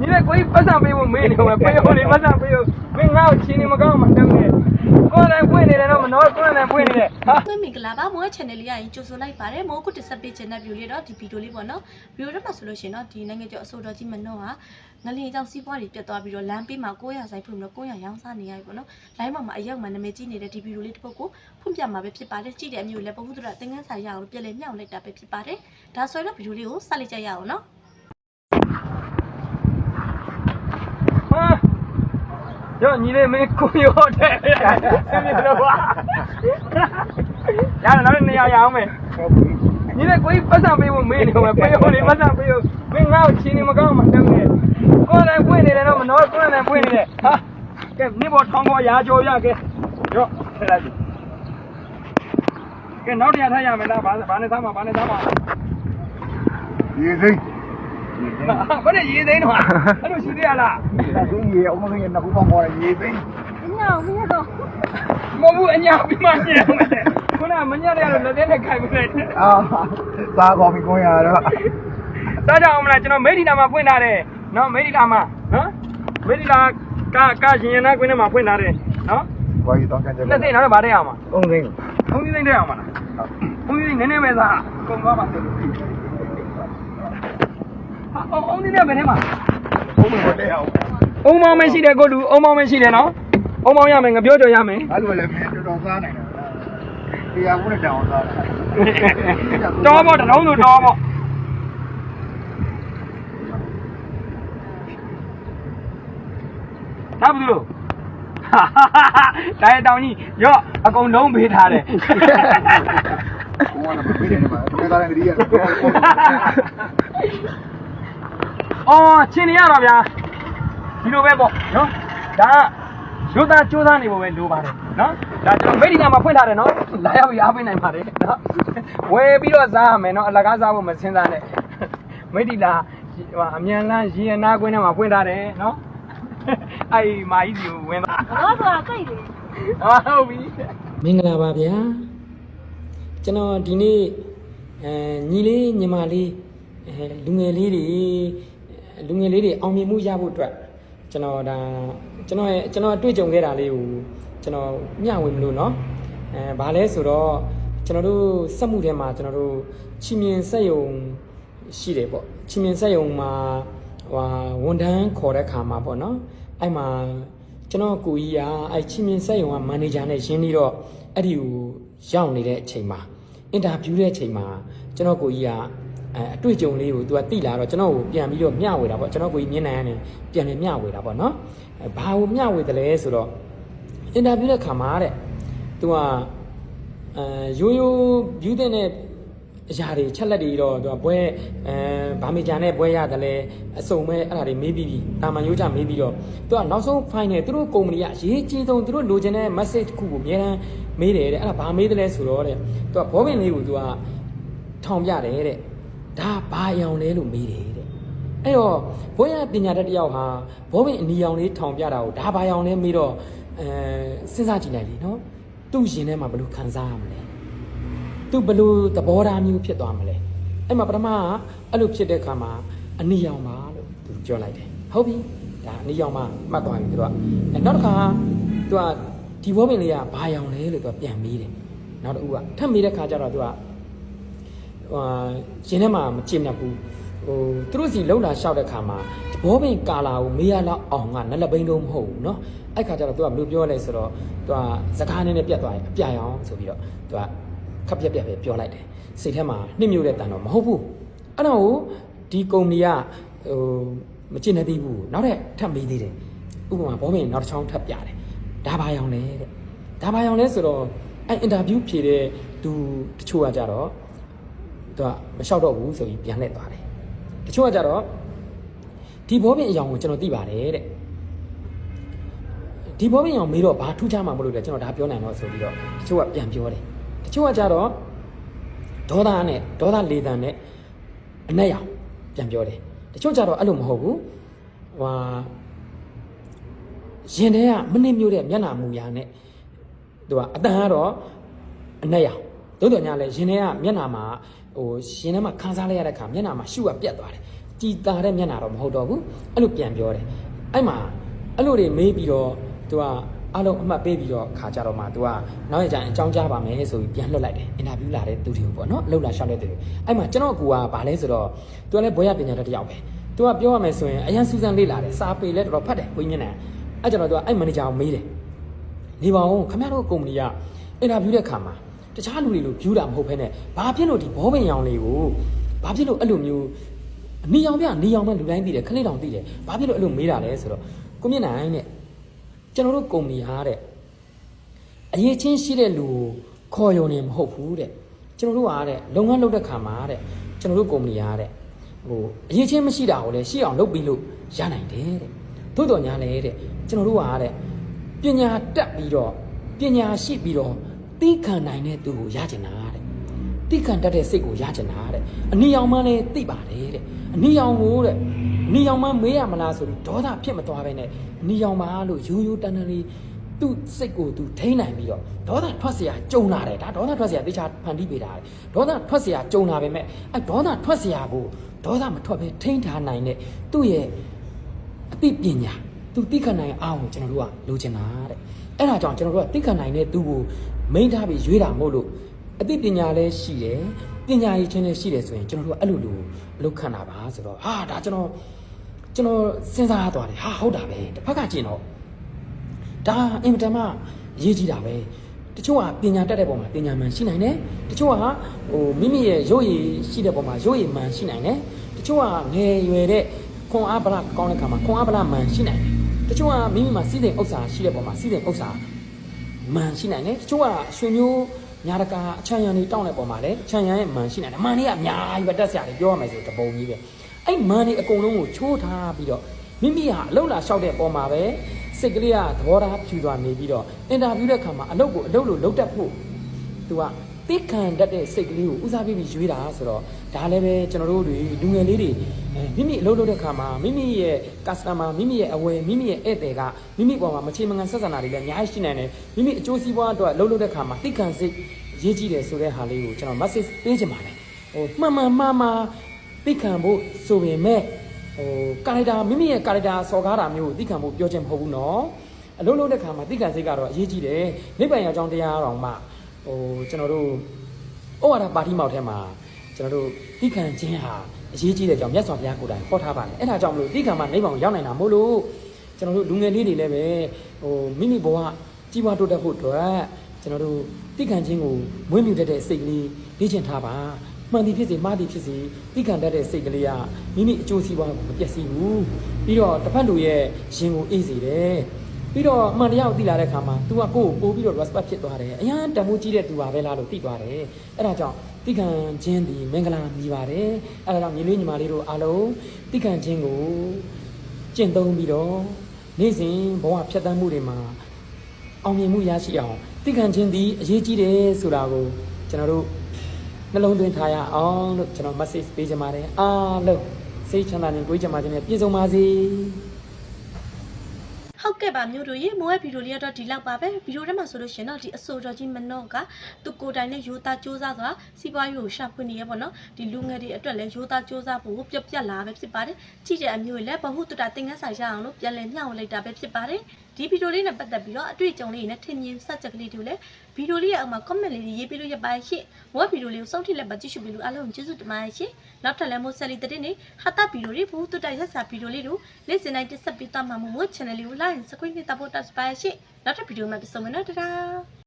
ညီလေးကိုကြီးပတ်စံပေးဖို့မေးနေမှာပေးဖို့လေပတ်စံပေးဖို့မင်းငါ့ကိုချင်းနေမကောင်းမှတက်နေကိုယ်လည်းဖွင့်နေတယ်တော့မနော်ကိုယ်လည်းဖွင့်နေတယ်ဟာမွေးမင်္ဂလာပါမော channel လေးရရင်ကြိုဆိုလိုက်ပါတယ်မောကုတက်ဆက်ပေးခြင်းတဲ့ view လေးတော့ဒီဗီဒီယိုလေးပေါ့နော်ဗီဒီယိုထဲမှာဆိုလို့ရှိရင်တော့ဒီနိုင်ငံကျော်အစိုးရကြီးမနှော့ဟာငလျင်ကြောင့်စီးပွားတွေပြတ်သွားပြီးတော့လမ်းပေးမှာ900ဆိုင်ဖွင့်ပြီးတော့900ရောင်းစားနေရပြီပေါ့နော်လိုင်းပေါ်မှာအရောက်မှာနာမည်ကြီးနေတဲ့ဒီဗီဒီယိုလေးတစ်ပုဒ်ကိုဖွင့်ပြမှာပဲဖြစ်ပါတယ်ကြည့်တဲ့အမျိုးလည်းပဟုသရသင်္ကန်းစာရအောင်လို့ပြန်လည်မြောက်လိုက်တာပဲဖြစ်ပါတယ်ဒါဆိုရင်တော့ဗီဒီယိုလေးကိုစလိုက်ကြရအောင်နော် ဟာ ရောညီလေးမင်းကိုရောတဲ့ဆင်းနေတော့ပါရတယ်နောက်နေရာရအောင်မယ်ညီလေးကိုကြီးပတ်စံပေးဖို့မေးနေမှာပေးဖို့လေပတ်စံပေးဖို့မင်းငါ့ကိုချင်းနေမကောင်းမှတက်နေကိုယ်လည်းဖွင့်နေတယ်တော့မနော်ကိုယ်လည်းဖွင့်နေတယ်ဟာကဲမိဘောထောင်းပေါ်ရာကြောရကဲရောထလိုက်ပြီကဲနောက်တရားထားရမယ်လားဘာဘာနဲ့သားမှာဘာနဲ့သားမှာရေစိမ့် ဘာနဲ့ရေးသိန်းတော့အဲ့လိုရှိသေးရလားဒါဆိုရေအောင်မင်းရဲ့နှစ်ခုပေါင်းပေါ်တယ်ရေစိမ့်မဟုတ်ဘူးအညာပြီးမှညံမယ်ခုနမညံ့တယ်လို့လက်သေးနဲ့ခိုင်ပြီးလိုက်တယ်အာသာကောင်းပြီကိုရတော့စားကြအောင်မလားကျွန်တော်မိဒီလာမှာဖွင့်ထားတယ်နော်မိဒီလာမှာနော်မိဒီလာကကရင်ရနာကွင်းထဲမှာဖွင့်ထားတယ်နော်ဘာကြီးတောင်းကြကြလက်သိနောက်တော့ဗားတဲ့အောင်မှာသုံးသိန်းသုံးသိန်းတဲ့အောင်မှာလားသုံးသိန်းနည်းနည်းပဲစားကုန်သွားပါစေ ဟာအောင်သိန်းနဲ့ဘယ်ထဲမှာဘုံမပေါ်တဲ့အောင်အုံမောင်းမရှိတယ်ကိုလူအုံမောင်းမရှိတယ်နော်အုံမောင်းရမယ်ငါပြောကြရမယ်အဲ့လိုလည်းမင်းတော်တော်စားနိုင်တယ်တရားကုနဲ့တောင်းစားတယ်တော်ပေါ့တလုံးဆိုတော်ပေါ့ဒါဘူးလို့ဒါရတောင်ကြီးရော့အကုန်လုံးပေးထားတယ်ဘုံကလည်းပြေးတယ်မှာဘယ်သားလဲတည်းရ အော်ချင်းနေရတော့ဗျာဒီလိုပဲပေါ့နော်ဒါရုပ်သားစူးစမ်းနေဖို့ပဲလိုပါတယ်နော်ဒါကျွန်တော်မိဒီနာမှာဖွင့်ထားတယ်နော်လာရောက်ပြီးအားပေးနိုင်ပါတယ်နော်ဝယ်ပြီးတော့စားရမယ်နော်အလကားစားဖို့မစင်စားနဲ့မိဒီလာဟိုအမြန်လန်းရင်နာကွင်းထဲမှာဖွင့်ထားတယ်နော်အဲ့မာကြီးစီကိုဝင်သွားဘာဆိုတာစိတ်လေဟာဟုတ်ပြီမင်္ဂလာပါဗျာကျွန်တော်ဒီနေ့အဲညီလေးညီမလေးအဲလူငယ်လေးတွေ လူငယ်လေးတွေအောင်မြင်မှုရဖို့အတွက်ကျွန်တော်ဒါကျွန်တော်ရဲ့ကျွန်တော်အတွေ့အကြုံခဲ့တာလေးကိုကျွန်တော်မျှဝေမလို့เนาะအဲဘာလဲဆိုတော့ကျွန်တော်တို့စက်မှုထဲမှာကျွန်တော်တို့ချီမြင်စက်ယုံရှိတယ်ပေါ့ချီမြင်စက်ယုံမှာဟိုဝန်ထမ်းခေါ်တဲ့ခါမှာပေါ့เนาะအဲ့မှာ ကျွန်တော်ကိုကြီးကအဲ့ချင်းမြင်ဆက်ယုံကမန်နေဂျာနဲ့ရင်းပြီးတော့အဲ့ဒီကိုရောက်နေတဲ့အချိန်မှာအင်တာဗျူးတဲ့အချိန်မှာကျွန်တော်ကိုကြီးက အဲအတွေ့အကြုံလေးကိုသူကတိလာတော့ကျွန်တော်ကိုပြန်ပြီးတော့မျှဝေတာပေါ့ကျွန်တော်ကိုကြီးမျက်နှာကနေပြန်ပြီးမျှဝေတာပေါ့နော်အဲဘာကိုမျှဝေတယ်လဲဆိုတော့အင်တာဗျူးတဲ့ခါမှာတဲ့သူကအဲရိုးရိုးဗျူးတဲ့အရာတွေချက်လက်တွေတော့သူကဘွဲအဲဗာမီဂျာနဲ့ဘွဲရတယ်လဲအစုံမဲ့အဲ့ဒါတွေမေးပြီးပြီတာမန်ရိုးကြမေးပြီးတော့သူကနောက်ဆုံး final သူတို့ကုမ္ပဏီကအရေးကြီးဆုံးသူတို့လိုချင်တဲ့ message တစ်ခုကိုအများအားမေးတယ်တဲ့အဲ့ဒါဘာမေးတယ်လဲဆိုတော့တဲ့သူကဘောပင်လေးကိုသူကထောင်ပြတယ်တဲ့ ဒါဘာရောင်လဲလို့မေးတယ်တဲ့အဲ့တော့ဘွဲရပညာတတ်တစ်ယောက်ဟာဘောပင်အနီရောင်လေးထောင်ပြတာကိုဒါဘာရောင်လဲမေးတော့အဲစဉ်းစားကြည့်လိုက်လေနော်သူ့ရင်ထဲမှာဘယ်လိုခံစားရမလဲသူဘလို့သဘောထားမျိုးဖြစ်သွားမလဲအဲ့မှာပထမကအဲ့လိုဖြစ်တဲ့အခါမှာအနီရောင်ပါလို့သူပြောလိုက်တယ်ဟုတ်ပြီဒါအနီရောင်ပါမှတ်သွားပြီသူကအဲ့နောက်တစ်ခါသူကဒီဘောပင်လေးကဘာရောင်လဲလို့သူကပြန်မေးတယ်နောက်တစ်ဦးကထပ်မေးတဲ့ခါကျတော့သူက ဟိုရင်ထဲမှာမချင်တတ်ဘူးဟိုသူတို့စီလှုပ်လာလျှောက်တဲ့ခါမှာဘောပင်ကာလာကိုမေးရလောက်အောင်ကနက်လက်ဘိန်းတော့မဟုတ်ဘူးเนาะအဲ့ခါကျတော့သူကဘယ်လိုပြောလဲဆိုတော့သူကစကားနည်းနည်းပြတ်သွားရင်အပြရအောင်ဆိုပြီးတော့သူက ခပ်ပြက်ပြက်ပဲပြောလိုက်တယ်စိတ်ထဲမှာနှိမ့်မြုပ်တဲ့တန်တော့မဟုတ်ဘူးအဲ့တော့ဒီကုမ္ပဏီကဟိုမကျင့်နေသေးဘူးနောက်ထပ်ထပ်မေးသေးတယ်ဥပမာဘောမင်းနောက်တစ်ချောင်းထပ်ပြတယ်ဒါဘာရောင်လဲတဲ့ဒါဘာရောင်လဲဆိုတော့အဲ့အင်တာဗျူးဖြေတဲ့သူတချို့ကကြတော့ သူကမလျှောက်တော့ဘူးဆိုပြီးပြန်လှည့်သွားတယ်တချို့ကကြတော့ဒီဘောပင်အယောင်ကိုကျွန်တော်သိပါတယ်တဲ့ဒီဘောပင်အယောင်မေးတော့ဘာထူးခြားမှာမလို့လဲကျွန်တော်ဒါပြောနိုင်တော့ဆိုပြီးတော့တချို့ကပြန်ပြောတယ်တချို့ကကြတော့ဒေါသနဲ့ဒေါသလေတံနဲ့အနက်ရောင်ပြန်ပြောတယ်တချို့ကြတော့အဲ့လိုမဟုတ်ဘူးဟွာရင်ထဲကမနစ်မြို့တဲ့မျက်နှာမူရာနဲ့သူကအတန်ကတော့အနက်ရောင်သို့တော်ညာလဲရင်ထဲကမျက်နှာမှာ ဟိုရှင်ထဲမှာခန်းစားလိုက်ရတဲ့ခါမျက်နှာမှာရှုကပြတ်သွားတယ်ကြည်တာတဲ့မျက်နှာတော့မဟုတ်တော့ဘူးအဲ့လိုပြန်ပြောတယ်အဲ့မှာအဲ့လိုတွေမေးပြီးတော့သူကအလုံးအမှတ်ပေးပြီးတော့ခါကြတော့မှသူကနောက်ရကြရင်အကြောင်းကြားပါမယ်ဆိုပြီးပြန်လွှတ်လိုက်တယ်အင်တာဗျူးလာတဲ့သူတွေကိုပေါ့နော်လှုပ်လာရှောက်တဲ့သူတွေအဲ့မှာကျွန်တော်ကူကဗာလဲဆိုတော့သူကလည်းဘွဲရပညာတတ်တယောက်ပဲသူကပြောရမယ်ဆိုရင်အရန်စူးစမ်းလေ့လာတယ်စာပေလည်းတော်တော်ဖတ်တယ်ဝိညာဉ်နဲ့အဲ့ကျွန်တော်သူကအဲ့မန်နေဂျာကိုမေးတယ်နေပါဦးခင်ဗျားတို့ကုမ္ပဏီကအင်တာဗျူးတဲ့ခါမှာ တခြားလူတွေလိုဗျူးတာမဟုတ်ဘဲနဲ့ဘာဖြစ်လို့ဒီဘောပင်ရောင်လေးကိုဘာဖြစ်လို့အဲ့လိုမျိုးနေအောင်ပြနေအောင်မလူတိုင်းသိတယ်ခလေးတောင်သိတယ်ဘာဖြစ်လို့အဲ့လိုမေးတာလဲဆိုတော့ကိုမြင့်နိုင်တဲ့ကျွန်တော်တို့ကုမ္ပဏီဟာတဲ့အရေးချင်းရှိတဲ့လူကိုခေါ်ယုံနေမဟုတ်ဘူးတဲ့ကျွန်တော်တို့ကတဲ့လုပ်ငန်းလုပ်တဲ့ခါမှာတဲ့ကျွန်တော်တို့ကုမ္ပဏီကတဲ့ဟိုအရေးချင်းမရှိတာကိုလည်းရှိအောင်လုပ်ပြီးလို့ရနိုင်တယ်တဲ့သို့တော်ညာလည်းတဲ့ကျွန်တော်တို့ကတဲ့ပညာတက်ပြီးတော့ပညာရှိပြီးတော့ သိခံနိုင်တဲ့သူကိုရကျင်တာတဲ့သိခံတတ်တဲ့စိတ်ကိုရကျင်တာတဲ့အနီအောင်မှလည်းသိပါတယ်တဲ့အနီအောင်ကိုတဲ့အနီအောင်မှမေးရမလားဆိုပြီးဒေါသဖြစ်မသွားပဲနဲ့အနီအောင်မှလို့ရိုးရိုးတန်းတန်းလေးသူ့စိတ်ကိုသူထိန်းနိုင်ပြီးတော့ဒေါသထွက်เสียကြုံလာတယ်ဒါဒေါသထွက်เสียတေချာဖန်တီးပေးတာတဲ့ဒေါသထွက်เสียကြုံလာပဲမဲ့အဲဒေါသထွက်เสียကိုဒေါသမထွက်ပဲထိန်းထားနိုင်တဲ့သူ့ရဲ့ အသိပညာသူသိခံနိုင်အောင်ကိုကျွန်တော်တို့ကလိုချင်တာတဲ့အဲ့ဒါကြောင့်ကျွန်တော်တို့ကသိခံနိုင်တဲ့သူကို မိန်းထားပြီးရွေးတာမဟုတ်လို့အသိပညာလည်းရှိတယ်ပညာရည်ချင်းလည်းရှိတယ်ဆိုရင်ကျွန်တော်တို့ကအဲ့လိုလိုအလုပ်ခံတာပါဆိုတော့ဟာဒါကျွန်တော်ကျွန်တော်စဉ်းစားသွားတယ်ဟာဟုတ်တာပဲတစ်ဖက်ကကျင်တော့ဒါအင်မတန်မှအရေးကြီးတာပဲတချို့ကပညာတတ်တဲ့ပုံမှာပညာမှန်ရှိနိုင်တယ်တချို့ကဟိုမိမိရဲ့ရုပ်ရည်ရှိတဲ့ပုံမှာရုပ်ရည်မှန်ရှိနိုင်တယ်တချို့ကငယ်ရွယ်တဲ့ခွန်အားဗလာကောင်းတဲ့ခါမှာခွန်အားဗလာမှန်ရှိနိုင်တယ်တချို့ကမိမိမှာစီးတဲ့ဥစ္စာရှိတဲ့ပုံမှာစီးတဲ့ဥစ္စာ မှန်ရှိနိုင်တယ်တချို့ကရွှေမျိုးညာတကာအချမ်းရံတွေတောင်းတဲ့ပုံမှာလည်းချမ်းရံရဲ့မှန်ရှိနိုင်တယ်မှန်လေးကအများကြီးပဲတက်စရာတွေပြောရမယ်ဆိုတပုံကြီးပဲအဲ့မှန်လေးအကုန်လုံးကိုချိုးထားပြီးတော့မိမိဟာအလုပ်လာလျှောက်တဲ့ပုံမှာပဲစိတ်ကလေးကသဘောထားဖြူသွားနေပြီးတော့အင်တာဗျူးတဲ့ခါမှာအလုပ်ကိုအလုပ်လို့လုပ်တတ်ဖို့သူက သိခံတတ်တဲ့စိတ်ကလေးကိုဦးစားပေးပြီးရွေးတာဆိုတော့ဒါလည်းပဲကျွန်တော်တို့တွေလူငယ်လေးတွေအဲမိမိအလုပ်လုပ်တဲ့ခါမှာမိမိရဲ့ customer မိမိရဲ့အဝယ်မိမိရဲ့ဧည့်သည်ကမိမိပေါ်မှာမချေမငံဆက်ဆံတာတွေလည်းအများကြီးရှိနိုင်တယ်မိမိအကျိုးစီးပွားအတွက်အလုပ်လုပ်တဲ့ခါမှာသိခံစိတ်ရေးကြည့်တယ်ဆိုတဲ့ဟာလေးကိုကျွန်တော် message ပေးချင်ပါတယ်ဟိုမှန်မှန်မှားမှားသိခံဖို့ဆိုပေမဲ့ဟိုကာရက်တာမိမိရဲ့ကာရက်တာစော်ကားတာမျိုးကိုသိခံဖို့ပြောချင်မဟုတ်ဘူးနော်အလုပ်လုပ်တဲ့ခါမှာသိခံစိတ်ကတော့အရေးကြီးတယ်နိဗ္ဗာန်ရောက်ကြောင်းတရားတော်မှာ ဟိုကျွန်တော်တို့ဩဝါဒပါတီမောက်ထဲမှာကျွန်တော်တို့တိခံခြင်းဟာအရေးကြီးတဲ့ကြောင့်မြတ်စွာဘုရားကိုယ်တိုင်ဟောထားပါတယ်အဲ့ဒါကြောင့်မလို့တိခံမှာနိဗ္ဗာန်ကိုရောက်နိုင်တာမို့လို့ကျွန်တော်တို့လူငယ်လေးတွေလည်းပဲဟိုမိမိဘဝကြီးပွားတိုးတက်ဖို့အတွက်ကျွန်တော်တို့တိခံခြင်းကိုမွေးမြူတတ်တဲ့စိတ်ကလေးလေ့ကျင့်ထားပါမှန်သည်ဖြစ်စေမှားသည်ဖြစ်စေတိခံတတ်တဲ့စိတ်ကလေးကမိမိအကျိုးစီးပွားကိုမပျက်စီးဘူးပြီးတော့တစ်ဖက်လူရဲ့ရင်ကိုအေးစေတယ် ပြီးတော့အမှန်တရားကိုသိလာတဲ့အခါမှာ तू ကကိုယ့်ကိုပို့ပြီးတော့ respect ဖြစ်သွားတယ်အရန်တန်ဖိုးကြီးတဲ့ तू ပါပဲလားလို့သိသွားတယ်အဲ့ဒါကြောင့်တိခံခြင်းဒီမင်္ဂလာမြည်ပါတယ်အဲ့ဒါကြောင့်ညီလေးညီမလေးတို့အားလုံးတိခံခြင်းကိုကျင့်သုံးပြီးတော့နေ့စဉ်ဘဝဖြတ်သန်းမှုတွေမှာအောင်မြင်မှုရရှိအောင်တိခံခြင်းဒီအရေးကြီးတယ်ဆိုတာကိုကျွန်တော်တို့နှလုံးသွင်းထားရအောင်လို့ကျွန်တော် message ပေးချင်ပါတယ်အားလုံးစိတ်ချမ်းသာခြင်းကိုယ်ချမ်းသာခြင်းနဲ့ပြည့်စုံပါစေ ဟုတ်ကဲ့ပါမျိုးတို့ရေမိုးရဲ့ဗီဒီယိုလေးကတော့ဒီလောက်ပါပဲဗီဒီယိုထဲမှာဆိုလို့ရှရင်တော့ဒီအဆိုတော်ကြီးမနော့ကသူကိုယ်တိုင်နဲ့ရိုးသားစူးစမ်းသွားစီးပွားရေးကိုရှာဖွေနေရပေါ့နော်ဒီလူငယ်တွေအတွက်လည်းရိုးသားစူးစမ်းဖို့ပြက်ပြက်လာပဲဖြစ်ပါတယ်ကြည့်တဲ့အမျိုးတွေလည်းဘဟုတတသင်္ကန်းဆိုင်ရအောင်လို့ပြန်လည်မျှဝေလိုက်တာပဲဖြစ်ပါတယ် ဒီဗီဒီယိုလေးနဲ့ပတ်သက်ပြီးတော့အတွေ့အကြုံလေးတွေနဲ့ထင်မြင်စချက်ကလေးတွေလည်းဗီဒီယိုလေးရဲ့အောက်မှာ comment လေးတွေရေးပေးလို့ရပါရှင့်မိုးဗီဒီယိုလေးကိုစောင့်ထိလက်ပါကြည့်ရှုပြီးလို့အားလုံးကျေးဇူးတင်ပါတယ်ရှင်နောက်ထပ်လည်းမိုးဆက်လီတဲ့နေဟာတာဗီဒီယိုလေးဘဟုတတရက်စာဗီဒီယိုလေးတို့နေ့စဉ်တိုင်းတက်ဆက်ပေးသွားမှာမို့ channel လေးကို like subscribe နဲ့တပ်ဖို့တက်စပါရှင့်နောက်ထပ်ဗီဒီယိုမှာပြန်ဆုံမယ်နော်တဒါ